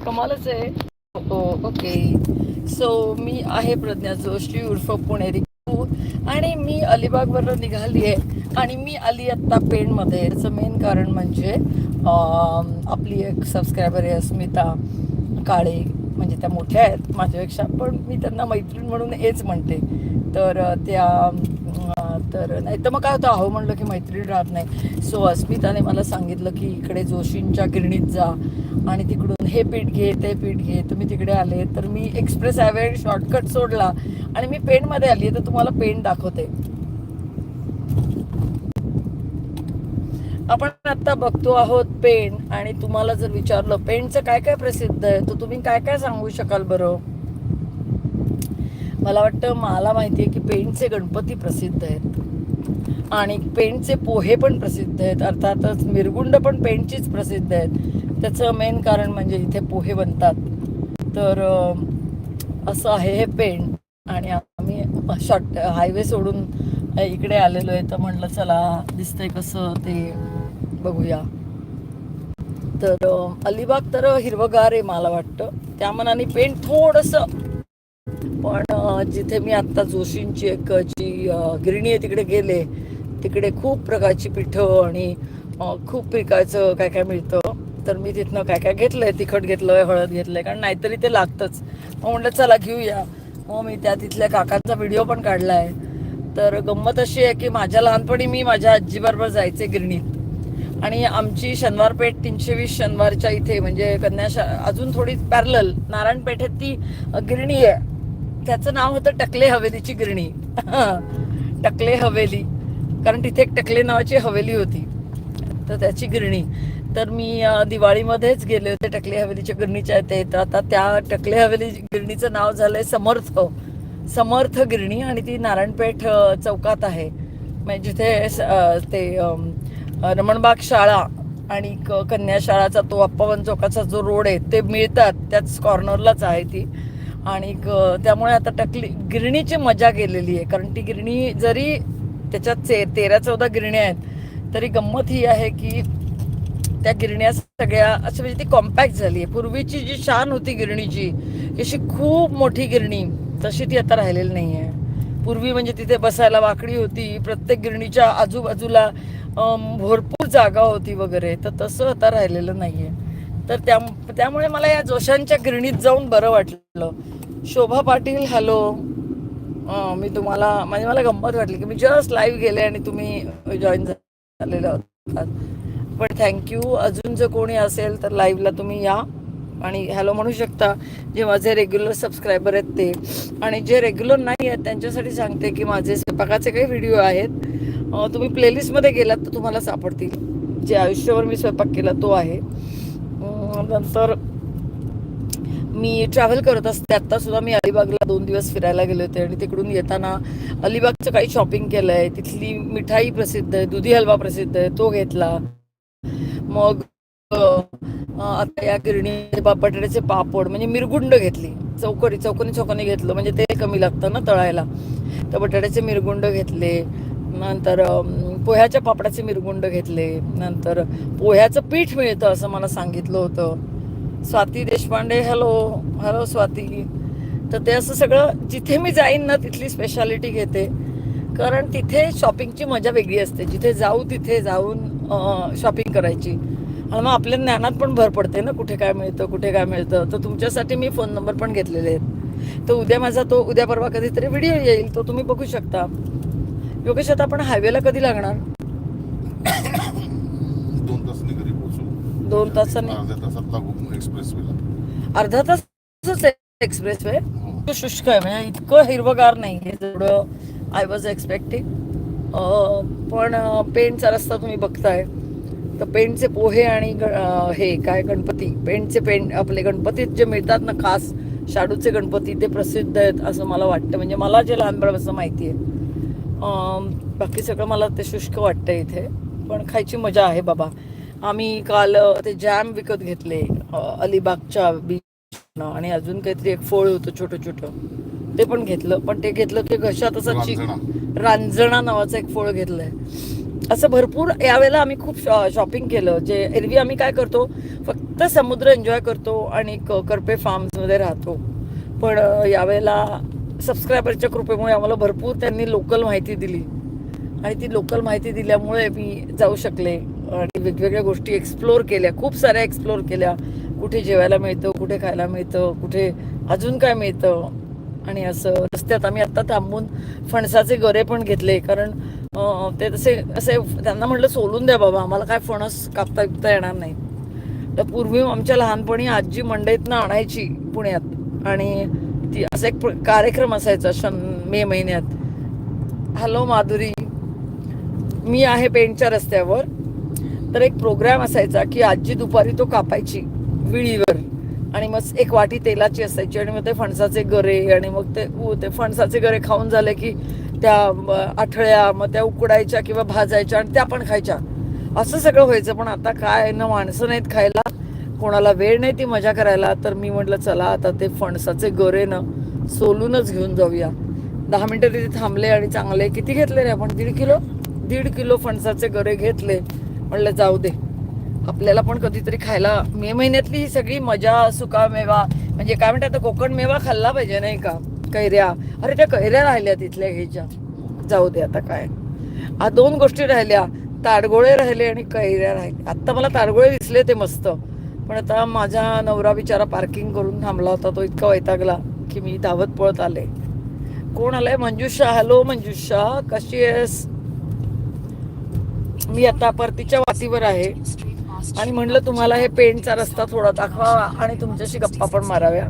कमालच आहे. हो okay. So मी आहे प्रज्ञा जोशी उर्फ पुणेरी आणि मी अलिबागवर निघाली आहे. आणि मी आली आत्ता पेणमध्ये. याचं मेन कारण म्हणजे आपली एक सबस्क्रायबर आहे अस्मिता काळे. म्हणजे त्या मोठ्या आहेत माझ्यापेक्षा. पण मी त्यांना मैत्रीण म्हणून हेच म्हणते. तर त्या तर नाही तर मग काय होतं? अहो म्हणलं की मैत्रीण राहत नाही. सो अस्मिताने मला सांगितलं की इकडे जोशींच्या गिरणीत जा आणि तिकडून हे पीठ घे ते पीठ घे. तुम्ही तिकडे आले तर मी एक्सप्रेस हायवे शॉर्टकट सोडला आणि मी पेणमध्ये आली तर तुम्हाला पेण दाखवते. आपण आता बघतो आहोत पेण आणि तुम्हाला जर विचारलं पेणचं काय काय प्रसिद्ध आहे? तर तुम्ही काय काय सांगू शकाल बरं? मला वाटतं मला माहिती आहे की पेंटचे गणपती प्रसिद्ध आहेत. आणि पेंटचे पोहे पण प्रसिद्ध आहेत. अर्थातच मिरगुंड पण पेंटचीच प्रसिद्ध आहेत. त्याचं मेन कारण म्हणजे इथे पोहे बनतात. तर असं आहे हे पेंट. आणि आम्ही शॉर्ट हायवे सोडून इकडे आलेलो आहे. तर म्हणलं चला दिसतंय कसं ते बघूया. तर अलिबाग तर हिरवगार आहे मला वाटतं. त्या मनाने पेंट थोडंसं. पण जिथे मी आत्ता जोशींची एक जी गिरणी आहे तिकडे गेले तिकडे खूप प्रकारची पिठं आणि खूप पिकाचं काय काय मिळतं. तर मी तिथनं काय काय घेतलंय तिखट घेतलंय हळद घेतलंय कारण नाहीतरी ते लागतंच. मग म्हटलं चला घेऊया. मग मी त्या तिथल्या काकांचा व्हिडिओ पण काढलाय. तर गंमत अशी आहे की माझ्या लहानपणी मी माझ्या आजीबरोबर जायचे गिरणीत. आणि आमची शनिवारपेठ तीनशे वीस शनिवारच्या इथे म्हणजे कन्याशा अजून थोडी पॅरल नारायणपेठेत ती गिरणी आहे. त्याचं नाव होतं टकले हवेलीची गिरणी. टकले हवेली. कारण तिथे एक टकले नावाची हवेली होती. तर त्याची गिरणी. तर मी दिवाळीमध्येच गेले होते टकले हवेलीच्या गिरणीच्या इथे. तर आता त्या टकले हवेली गिरणीचं नाव झालंय समर्थ. समर्थ गिरणी आणि ती नारायणपेठ चौकात आहे. म्हणजे जिथे स- ते रमणबाग शाळा आणि क- कन्या शाळाचा तो अप्पावन चौकाचा जो रोड आहे ते मिळतात. त्याच कॉर्नरलाच आहे ती. आणि त्यामुळे आता टकली गिरणीची मजा गेलेली आहे. कारण ती गिरणी जरी त्याच्यात चे तेरा चौदा गिरण्या आहेत तरी गंमत ही आहे की त्या गिरण्या सगळ्या असं म्हणजे ती कॉम्पॅक्ट झाली आहे. पूर्वीची जी शान होती गिरणीची अशी खूप मोठी गिरणी तशी ती आता राहिलेली नाही आहे पूर्वी म्हणजे तिथे बसायला वाकडी होती प्रत्येक गिरणीच्या आजूबाजूला भरपूर जागा होती वगैरे तर तसं आता राहिलेलं नाही आहे तर त्या त्यामुळे मला या जोशांच्या गिरणीत जाऊन बरं वाटलं. शोभा पाटील हॅलो. मी तुम्हाला म्हणजे मला गंमत वाटली की मी जस्ट लाईव्ह गेले आणि तुम्ही जॉईन झालेलं होतात पण थँक्यू अजून जर कोणी असेल तर लाईव्हला तुम्ही या. आणि हॅलो म्हणू शकता जे माझे रेग्युलर सबस्क्रायबर आहेत ते. आणि जे रेग्युलर नाही आहेत त्यांच्यासाठी सांगते की माझे स्वयंपाकाचे काही व्हिडिओ आहेत. तुम्ही प्लेलिस्टमध्ये गेलात तर तुम्हाला सापडतील. जे आयुष्यभर मी स्वयंपाक केला तो आहे. नंतर मी ट्रॅव्हल करत असते. आता सुद्धा मी अलिबागला दोन दिवस फिरायला गेले होते आणि तिकडून येताना अलिबागचं काही शॉपिंग केलं आहे तिथली मिठाई प्रसिद्ध आहे दुधी हलवा प्रसिद्ध आहे तो घेतला. मग आता या गिरणी बटाट्याचे पापड म्हणजे मिरगुंड घेतली. चौकडी चौकोनी चौकोनी घेतलं. म्हणजे ते कमी लागतं ना तळायला. तर बटाट्याचे मिरगुंड घेतले. नंतर पोह्याच्या पापडाचे मिरगुंड घेतले. नंतर पोह्याचं पीठ मिळतं असं मला सांगितलं होतं. Swati Deshpande hello hello Swati. तर ते असं सगळं जिथे मी जाईन ना तिथली स्पेशालिटी घेते. कारण तिथे शॉपिंगची मजा वेगळी असते. जिथे जाऊ तिथे जाऊन शॉपिंग करायची. आणि मग आपल्या ज्ञानात पण भर पडते ना कुठे काय मिळतं कुठे काय मिळतं. तर तुमच्यासाठी मी फोन नंबर पण घेतलेले आहेत. तर उद्या माझा तो उद्या परवा कधीतरी व्हिडिओ येईल तो तुम्ही बघू शकता. योगेश आता आपण हायवेला कधी लागणार? दोन तासांनी घरी पोहोचू. दोन तासांनी? अर्ध्या तासात लागू एक्सप्रेस वेला अर्धा तासच एक्सप्रेस वे शुष्क आहे म्हणजे इतकं हिरवगार नाही आहे जेवढं आय वॉज एक्सपेक्टिंग पण अं, पेणचा रस्ता तुम्ही बघताय. तर पेणचे पोहे आणि हे काय गणपती? पेणचे पेण आपले गणपतीत जे मिळतात ना खास शाडूचे गणपती ते प्रसिद्ध आहेत असं मला वाटतं. म्हणजे मला जे लहानपणापासून माहिती आहे. बाकी सगळं मला ते शुष्क वाटतं इथे. पण खायची मजा आहे बाबा. आम्ही काल ते जॅम विकत घेतले अलिबागच्या बीच आणि अजून काहीतरी एक फळ होतं छोटं छोटं ते पण घेतलं. पण ते घेतलं की घशात असं चिक रांजणा. नावाचं एक फळ घेतलंय. असं भरपूर यावेळेला आम्ही खूप शॉपिंग केलं. जे एरवी आम्ही काय करतो? फक्त समुद्र एन्जॉय करतो आणि करपे फार्म्समध्ये राहतो. पण यावेळेला सबस्क्रायबरच्या कृपेमुळे आम्हाला भरपूर त्यांनी लोकल माहिती दिली. आणि ती लोकल माहिती दिल्यामुळे मी जाऊ शकले. आणि वेगवेगळ्या गोष्टी एक्सप्लोर केल्या. खूप साऱ्या एक्सप्लोर केल्या. कुठे जेवायला मिळतं कुठे खायला मिळतं कुठे अजून काय मिळतं. आणि असं रस्त्यात आम्ही आत्ता थांबून फणसाचे गरे पण घेतले. कारण ते तसे असे त्यांना म्हटलं सोलून द्या बाबा. आम्हाला काय फणस कापता विकता येणार नाही. तर पूर्वी आमच्या लहानपणी आजी मंडईतनं आणायची पुण्यात. आणि ती असा एक कार्यक्रम असायचा शन मे महिन्यात. हॅलो माधुरी मी आहे पेंटच्या रस्त्यावर. तर एक प्रोग्राम असायचा की आजी दुपारी तो कापायची विळीवर आणि मग एक वाटी तेलाची असायची आणि मग ते फणसाचे गरे आणि मग ते ते फणसाचे गरे खाऊन झाले की त्या आठळ्या मग त्या उकडायच्या किंवा भाजायच्या आणि त्या पण खायच्या. असं सगळं व्हायचं पण आता काय ना माणसं नाहीत खायला. कोणाला वेळ नाही ती मजा करायला तर मी म्हटलं चला आता ते फणसाचे गरे ना सोलूनच घेऊन जाऊया. दहा मिनटं तिथे थांबले आणि चांगले किती घेतले रे आपण? दीड किलो? दीड किलो फणसाचे गरे घेतले. म्हणलं जाऊ दे. आपल्याला पण कधीतरी खायला मे महिन्यातली ही सगळी मजा सुका मेवा म्हणजे काय म्हणतात कोकण मेवा खाल्ला पाहिजे नाही का? कैऱ्या. अरे त्या कैऱ्या राहिल्या तिथल्या घ्यायच्या. जाऊ दे आता काय. आ दोन गोष्टी राहिल्या. ताडगोळे राहिले आणि कैऱ्या राहिले. आत्ता मला ताडगोळे दिसले ते मस्त. पण आता माझा नवरा बिचारा पार्किंग करून थांबला होता तो इतका वैतागला की मी धावत पळत आले. कोण आलंय? मंजुषा. हॅलो मंजुषा. कशी आहेस? मी आता परतीच्या वातीवर आहे. आणि म्हणलं तुम्हाला हे पेंटचा रस्ता थोडा दाखवावा आणि तुमच्याशी गप्पा पण माराव्या.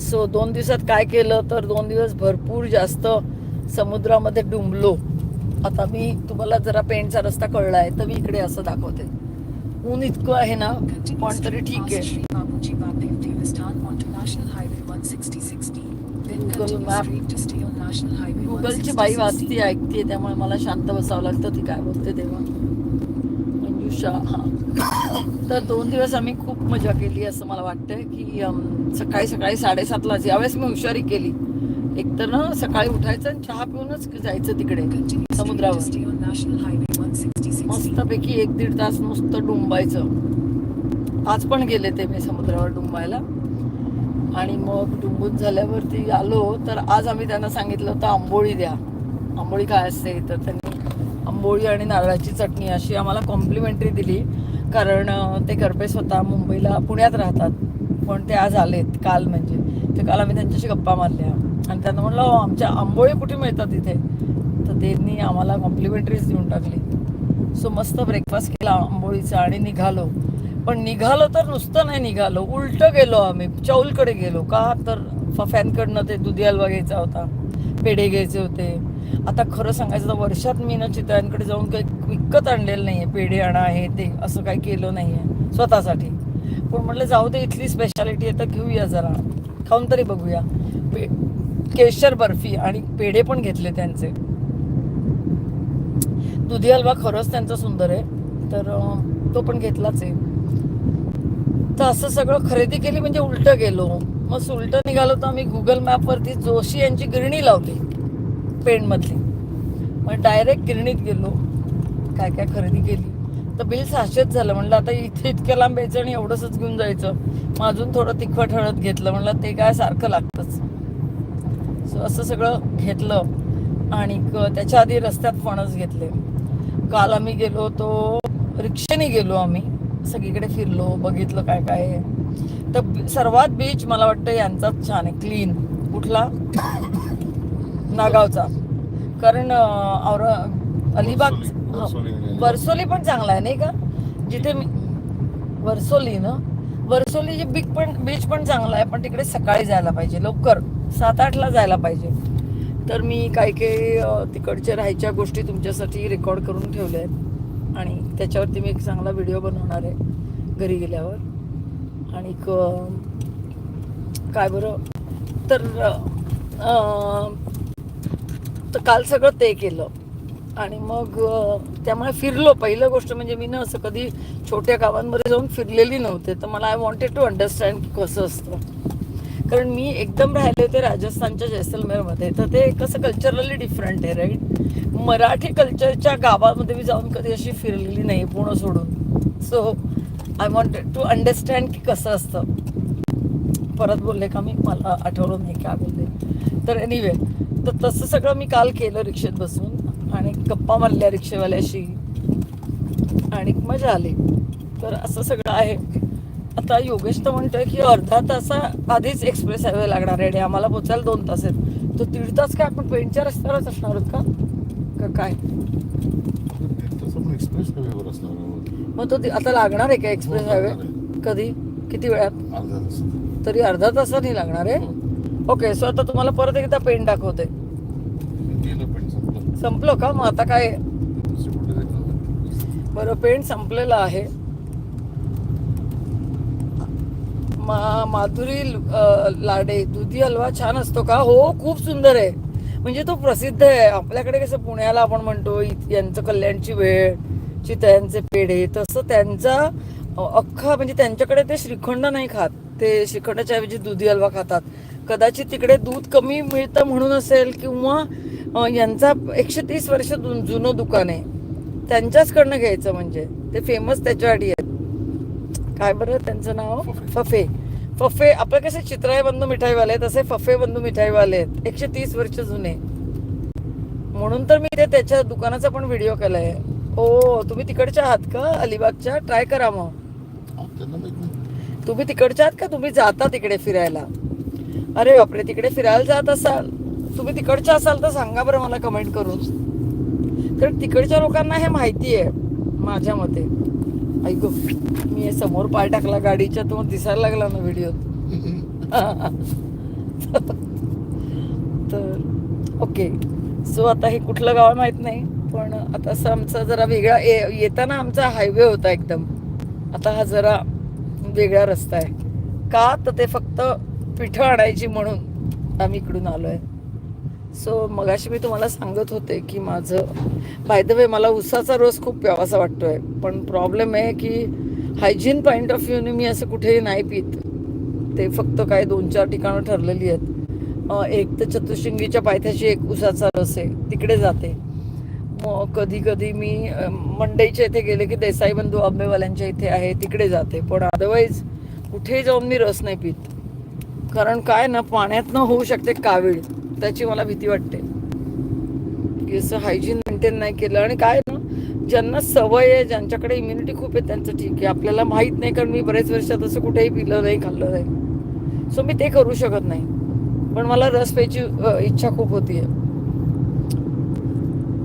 सो दोन दिवसात काय केलं तर दोन दिवस भरपूर जास्त समुद्रामध्ये डुंबलो. आता मी तुम्हाला जरा पेंटचा रस्ता कळलाय तर मी इकडे असं दाखवते. ऊन इतकं आहे ना पण तरी ठीक आहे. गुगलची बाई वाचती ऐकते त्यामुळे मला शांत बसावं लागतं ती काय बोलते तेव्हा. मंजुषा हा. तर दोन दिवस आम्ही खूप मजा केली असं मला वाटतंय की सकाळी सकाळी साडेसातला यावेळेस मी हुशारी केली एकतर ना सकाळी उठायचं आणि चहा पिऊनच जायचं तिकडे समुद्रावर. मस्तपैकी एक दीड तास नुसतं डुंबायचं. आज पण गेले ते मी समुद्रावर डुंबायला. आणि मग डुंबून झाल्यावरती आलो तर आज आम्ही त्यांना सांगितलं होतं आंबोळी द्या. आंबोळी काय असते? तर त्यांनी आंबोळी आणि नारळाची चटणी अशी आम्हाला कॉम्प्लिमेंटरी दिली. कारण ते करपे स्वतः मुंबईला पुण्यात राहतात. पण ते आज आलेत काल म्हणजे. तर काल आम्ही त्यांच्याशी गप्पा मारल्या. आणि त्यांना म्हणलं आमच्या आंबोळी कुठे मिळतात इथे? तर त्यांनी आम्हाला कॉम्प्लिमेंटरीच देऊन टाकली. सो मस्त ब्रेकफास्ट केला आंबोळीचा आणि निघालो. पण निघालो तर नुसतं नाही निघालो उलटं गेलो आम्ही. चौलकडे गेलो. का तर फॅनकडनं ते दुधी हलवा घ्यायचा होता. पेढे घ्यायचे होते. आता खरं सांगायचं तर वर्षात मी ना चितळ्यांकडे जाऊन काही विकत आणलेलं नाही आहे पेढे आणा आहे ते असं काही केलं नाही आहे स्वतःसाठी. पण म्हटलं जाऊ दे इथली स्पेशालिटी आहे तर घेऊया जरा. खाऊन तरी बघूया. पे केशर बर्फी आणि पेढे पण घेतले त्यांचे. दुधी हलवा खरंच त्यांचा सुंदर आहे. तर तो पण घेतलाच आहे. तर असं सगळं खरेदी केली म्हणजे उलट गेलो. मग उलटं निघालो तर आम्ही गुगल मॅपवरती जोशी यांची गिरणी लावली. पेणमधली. मग डायरेक्ट गिरणीत गेलो. काय काय खरेदी केली. तर बिल सहाशेच झालं. म्हणलं आता इथे इतक्या लांब यायचं आणि एवढंच घेऊन जायचं. मग अजून थोडं तिखट हळद घेतलं. म्हणलं ते काय सारखं लागतंच. सो असं सगळं घेतलं. आणि त्याच्या आधी रस्त्यात फणस घेतले. काल आम्ही गेलो होतो रिक्षेने गेलो आम्ही. सगळीकडे फिरलो बघितलं काय काय. आहे तर सर्वात बीच मला वाटतं यांचाच छान आहे क्लीन कुठला? नागावचा. कारण और अलिबाग वर्सोली. पण चांगला आहे नाही का? जिथे मी वर्सोली ना? वर्सोली बीच पण बीच पण चांगला आहे पण तिकडे सकाळी जायला पाहिजे लवकर. सात आठला जायला पाहिजे. तर मी काही काही तिकडच्या राहायच्या गोष्टी तुमच्यासाठी रेकॉर्ड करून ठेवल्या आहेत. आणि त्याच्यावरती मी एक चांगला व्हिडिओ बनवणार आहे घरी गेल्यावर. आणि काय बरं? तर तर काल सगळं ते केलं. आणि मग त्यामुळे फिरलो. पहिलं गोष्ट म्हणजे मी ना असं कधी छोट्या गावांमध्ये जाऊन फिरलेली नव्हते. तर मला आय वॉन्टेड टू अंडरस्टँड की कसं असतं. कारण मी एकदम राहिले होते राजस्थानच्या जैसलमेरमध्ये. तर ते कसं कल्चरली डिफरंट आहे राईट मराठी कल्चरच्या गावामध्ये मी जाऊन कधी अशी फिरलेली नाही पूर्ण सोडून. So I wanted to understand की कसं असतं. परत बोलले का मी? मला आठवलं नाही का बोलले. तर एनिवे तर तसं सगळं मी काल केलं रिक्षेत बसून आणि गप्पा मारल्या रिक्षेवाल्याशी. आणि मजा आली. तर असं सगळं आहे. आता योगेश तर म्हणतोय की अर्धा तासा आधीच एक्सप्रेस हायवे लागणार आहे. आणि आम्हाला पोचायला दोन तास आहेत. तर दीड तास काय आपण पेंटच्या रस्त्यावरच असणार आहोत का? काय? तसं पण एक्सप्रेस हायवेवर असणार आहे. मग तो आता लागणार आहे का एक्सप्रेस हो, हायवे लागणार कधी? किती वेळात? अर्धा तास. तरी अर्धा तासाने लागणार आहे? हो. ओके सो आता तुम्हाला परत एकदा पेंट दाखवते. संपलं. का? मग आता काय? बरं पेंट संपलेलं आहे. मा माधुरी लाडे दुधी हलवा छान असतो का? हो खूप सुंदर आहे. म्हणजे तो प्रसिद्ध आहे. आपल्याकडे कसं पुण्याला आपण म्हणतो इ- यांचं कल्याणची वेळ चितळ्यांचे पेढे तसं त्यांचा अख्खा म्हणजे त्यांच्याकडे ते श्रीखंड नाही खात. ते श्रीखंडाच्या ऐवजी दुधी हलवा खातात. कदाचित तिकडे दूध कमी मिळतं म्हणून असेल किंवा यांचा एकशे तीस वर्ष जु- जुनं दुकान आहे. त्यांच्याचकडनं घ्यायचं म्हणजे. ते फेमस त्याच्यासाठी आहे काय बरं त्यांचं नाव? फफे. फफे आपलं कसे चित्राई बंधू मिठाईवाले आहेत, तसे फफे बंधू मिठाईवाले आहेत. एकशे तीस वर्ष जुने. म्हणून तर मी ते त्याच्या दुकानाचा पण व्हिडिओ केलाय. ओ तुम्ही तिकडच्या आहात का? अलिबागच्या? ट्राय करा मग. हा, तुम्ही तिकडच्या आहात का? तुम्ही जाता तिकडे फिरायला. अरे बापरे तिकडे फिरायला जात असाल. तुम्ही तिकडच्या असाल तर सांगा बरं मला कमेंट करून. कारण तिकडच्या लोकांना हे माहिती आहे माझ्या मते. ऐकू मी समोर पाय टाकला गाडीच्या तो दिसायला लागला ना व्हिडिओ तर ओके सो आता हे कुठलं गाव माहीत माहीत नाही पण आता असं आमचा जरा वेगळा ये- येताना आमचा हायवे होता एकदम. आता हा जरा वेगळा रस्ता आहे. का? तर ते फक्त पिठं आणायची म्हणून आम्ही इकडून आलो आहे सो मगाशी मी तुम्हाला सांगत होते की माझं बाय द वे मला उसाचा रस खूप प्यावासा वाटतोय. पण प्रॉब्लेम आहे की हायजीन पॉईंट ऑफ व्ह्यूने मी असं कुठेही नाही पित. ते फक्त काय दोन चार ठिकाणं ठरलेली आहेत. एक तर चतुशिंगीच्या पायथ्याशी एक उसाचा रस आहे. तिकडे जाते. मग कधी कधी मी मंडईच्या इथे गेले की देसाई बंधू आंबेवाल्यांच्या इथे आहे तिकडे जाते. पण अदरवाईज कुठेही जाऊन मी रस नाही पित. कारण काय ना पाण्यातनं होऊ शकते कावीळ. त्याची मला भीती वाटते. की असं हायजीन मेंटेन नाही केलं. आणि काय ना ज्यांना सवय आहे ज्यांच्याकडे इम्युनिटी खूप आहे त्यांचं ठीक आहे. आपल्याला माहीत नाही कारण मी बरेच वर्षात असं कुठेही पिलं नाही खाल्लं नाही. सो मी ते करू शकत नाही. पण मला रस प्यायची इच्छा खूप होतीये.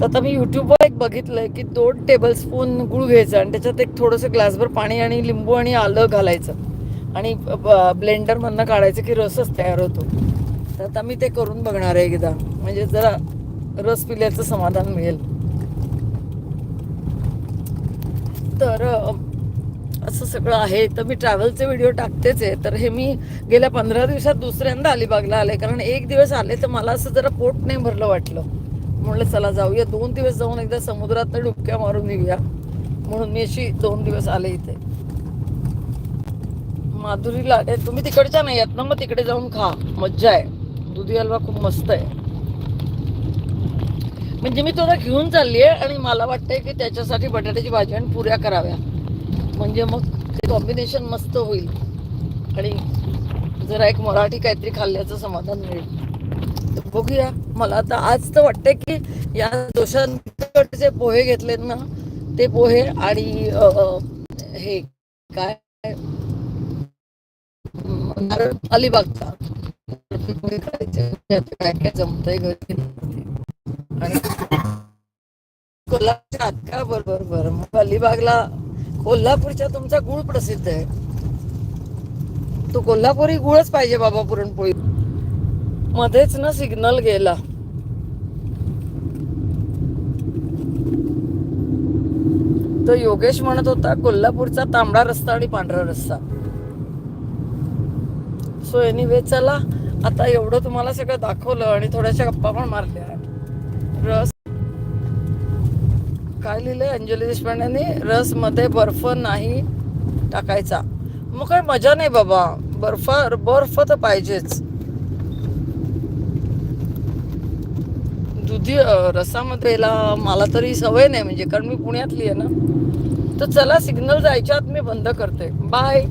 तर आता मी युट्यूबवर एक बघितलंय की दोन टेबल स्पून गुळ घ्यायचं आणि त्याच्यात एक थोडंसं ग्लासभर पाणी आणि लिंबू आणि आलं घालायचं. आणि ब्लेंडर मधनं काढायचं की रसच तयार होतो. तर आता मी ते करून बघणार आहे एकदा. म्हणजे जरा रस पिल्याचं समाधान मिळेल. तर असं सगळं आहे. तर मी ट्रॅव्हलचे व्हिडिओ टाकतेच आहे. तर हे मी गेल्या पंधरा दिवसात दुसऱ्यांदा अलिबागला आले. कारण एक दिवस आले तर मला असं जरा पोट नाही भरलं वाटलं. म्हणलं चला जाऊया. दोन दिवस जाऊन एकदा समुद्रात डुबक्या मारून येऊया म्हणून मी अशी दोन दिवस आले इथे. माधुरीला तुम्ही तिकडच्या नाही आहेत ना? मग तिकडे जाऊन खा. मज्जा आहे. दुधी हलवा खूप मस्त आहे. म्हणजे मी थोडा घेऊन चालली आहे आणि मला वाटतंय की त्याच्यासाठी बटाट्याची भाजी आणि पुऱ्या कराव्या. म्हणजे मग ते कॉम्बिनेशन मस्त होईल. आणि जरा एक मराठी काहीतरी खाल्ल्याचं समाधान मिळेल. तर बघूया. मला आता आज तर वाटतंय की या दोषांचे पोहे घेतलेत ना ते पोहे आणि हे काय? अलिबागचा. काय काय जमतंय घरी आणि कोल्हापूरच्या का बरोबर बरं मग अलिबागला कोल्हापूरच्या तुमचा गुळ प्रसिद्ध आहे. तू कोल्हापुरी गुळच पाहिजे बाबा पुरणपोळी. मध्येच ना सिग्नल गेला. तो योगेश म्हणत होता कोल्हापूरचा तांबडा रस्ता आणि पांढरा रस्ता. सो एनिवे चला. आता एवढं तुम्हाला सगळं दाखवलं आणि थोड्याशा गप्पा पण मारल्या. रस काय लिहिलंय? अंजली देशपांडेने रसमध्ये बर्फ नाही टाकायचा. मग काय मजा नाही बाबा. बर्फ बर्फ तर पाहिजेच. दुधी रसामध्ये मला तरी सवय नाही म्हणजे कारण मी पुण्यातली आहे ना. तर चला सिग्नल जायच्या आत मी बंद करते. बाय.